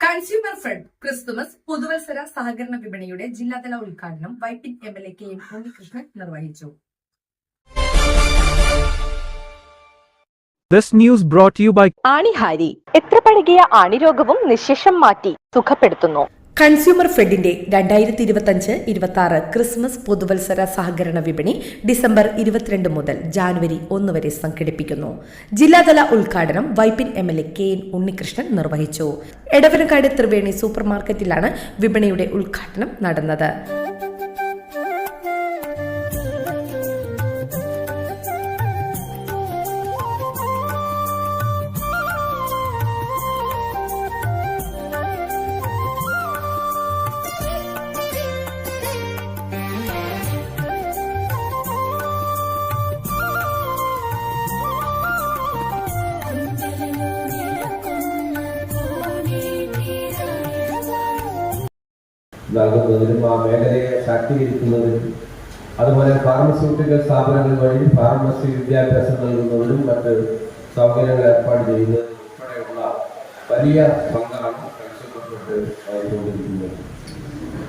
Consumer front Christmas പുതുവത്സര സഹകരണ വിപണിയുടെ ജില്ലാതല ഉദ്ഘാടനം Vypin M L A K M Unnikrishnan നിർവഹിച്ചു. This news brought to you by ആണിഹാരി എത്ര പഴകിയ ആണിരോഗവും നിശേഷം മാറ്റി സുഖപ്പെടുത്തുന്നു. കൺസ്യൂമർ ഫെഡിന്റെ രണ്ടായിരത്തി ഇരുപത്തഞ്ച് ഇരുപത്തി ആറ് ക്രിസ്മസ് പുതുവത്സര സഹകരണ വിപണി ഡിസംബർ ഇരുപത്തിരണ്ട് മുതൽ ജാനുവരി ഒന്ന് വരെ സംഘടിപ്പിക്കുന്നു. ജില്ലാതല ഉദ്ഘാടനം Vypin M L A K N Unnikrishnan നിർവഹിച്ചു. എടവനക്കാട് ത്രിവേണി സൂപ്പർ മാർക്കറ്റിലാണ് വിപണിയുടെ ഉദ്ഘാടനം നടന്നത്. നൽകുന്നതിനും ആ മേഖലയെ ശാക്തീകരിക്കുന്നതിനും അതുപോലെ ഫാർമസ്യൂട്ടിക്കൽ സ്ഥാപനങ്ങൾ വഴി ഫാർമസി വിദ്യാഭ്യാസം നൽകുന്നതിനും മറ്റ് സൗകര്യങ്ങൾ ഏർപ്പാട് ചെയ്യുന്നതിനും ഉൾപ്പെടെയുള്ള വലിയ പങ്കാണ്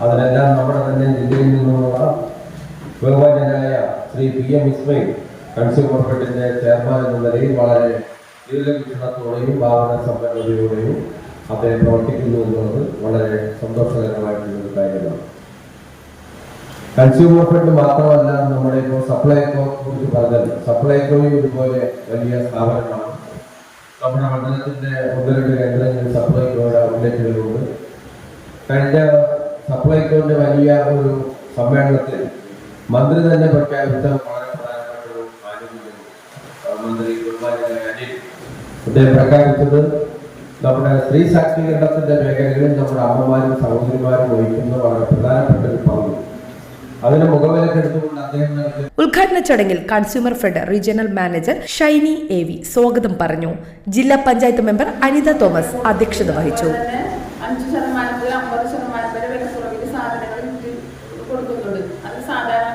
അതിനെല്ലാം നമ്മുടെ തന്നെ ജില്ലയിൽ നിന്നുമുള്ള ബഹുമാനായ Shri P M Ismail consumer ഫെഡിന്റെ chairman എന്ന നിലയിൽ വളരെ ദീർഘവീക്ഷണത്തോടെയും ഭാവന സമ്പന്നതയോടെയും അദ്ദേഹം പ്രവർത്തിക്കുന്നു എന്നുള്ളത് വളരെ സന്തോഷകരമായിട്ടുള്ള ഒരു കാര്യമാണ്. കൺസ്യൂമർ ഫെഡ് മാത്രമല്ല നമ്മുടെ ഇപ്പോൾ സപ്ലൈകോ കുറിച്ച് പറഞ്ഞത് സപ്ലൈകോയും ഇതുപോലെ വലിയ സ്ഥാപനമാണ്. നമ്മുടെ മണ്ഡലത്തിന്റെ ഒന്ന് രണ്ട് കേന്ദ്രങ്ങളിൽ സപ്ലൈകോയുടെ ഔട്ട്ലെറ്റുകളുണ്ട് കഴിഞ്ഞ സപ്ലൈകോന്റെ വലിയ ഒരു സമ്മേളനത്തിൽ മന്ത്രി തന്നെ പ്രഖ്യാപിച്ച വളരെ പ്രധാനപ്പെട്ട ഒരു മന്ത്രി അദ്ദേഹം പ്രഖ്യാപിച്ചത് നമ്മുടെ സ്ത്രീ ശാക്തീകരണത്തിന്റെ മേഖലകളിൽ നമ്മുടെ അമ്മമാരും സഹോദരിമാരും വഹിക്കുന്ന വളരെ പ്രധാനപ്പെട്ട ഒരു പങ്ക്. അതിന് മുഖവിലക്കെടുത്തുകൊണ്ട് അദ്ദേഹം ഉദ്ഘാടന ചടങ്ങിൽ consumer fed regional manager Shiny A V സ്വാഗതം പറഞ്ഞു. ജില്ലാ പഞ്ചായത്ത് മെമ്പർ അനിത തോമസ് അധ്യക്ഷത വഹിച്ചു. അഞ്ച് ശതമാനം മുതൽ അമ്പത് ശതമാനം വരെ വിലക്കുറവിൽ സാധനങ്ങൾ കൊടുക്കുന്നുണ്ട്. അത് സാധാരണക്കാരായ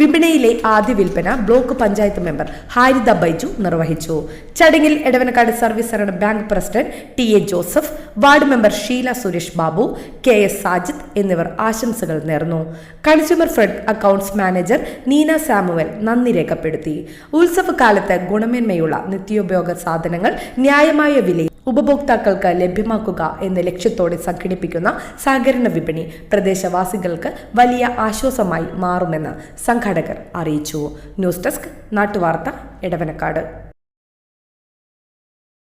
വിപണിയിലെ ആദ്യ വിൽപ്പന ബ്ലോക്ക് പഞ്ചായത്ത് മെമ്പർ ഹാരിത ബൈജു നിർവഹിച്ചു. ചടങ്ങിൽ എടവനക്കാട് സർവീസ് സഹകരണ bank president T A Joseph ward member Sheela Suresh Babu K S Sajith എന്നിവർ ആശംസകൾ നേർന്നു. Consumer front accounts manager Neena Samuel നന്ദി രേഖപ്പെടുത്തി. ഉത്സവകാലത്ത് ഗുണമേന്മയുള്ള നിത്യോപയോഗ സാധനങ്ങൾ ന്യായമായ വിലയിൽ ഉപഭോക്താക്കൾക്ക് ലഭ്യമാക്കുക എന്ന ലക്ഷ്യത്തോടെ സംഘടിപ്പിക്കുന്ന സഹകരണ വിപണി പ്രദേശവാസികൾക്ക് വലിയ ആശ്വാസമായി മാറുമെന്ന് സംഘാടകർ അറിയിച്ചു. ന്യൂസ് ഡെസ്ക് നാട്ടുവാർത്ത എടവനക്കാട്.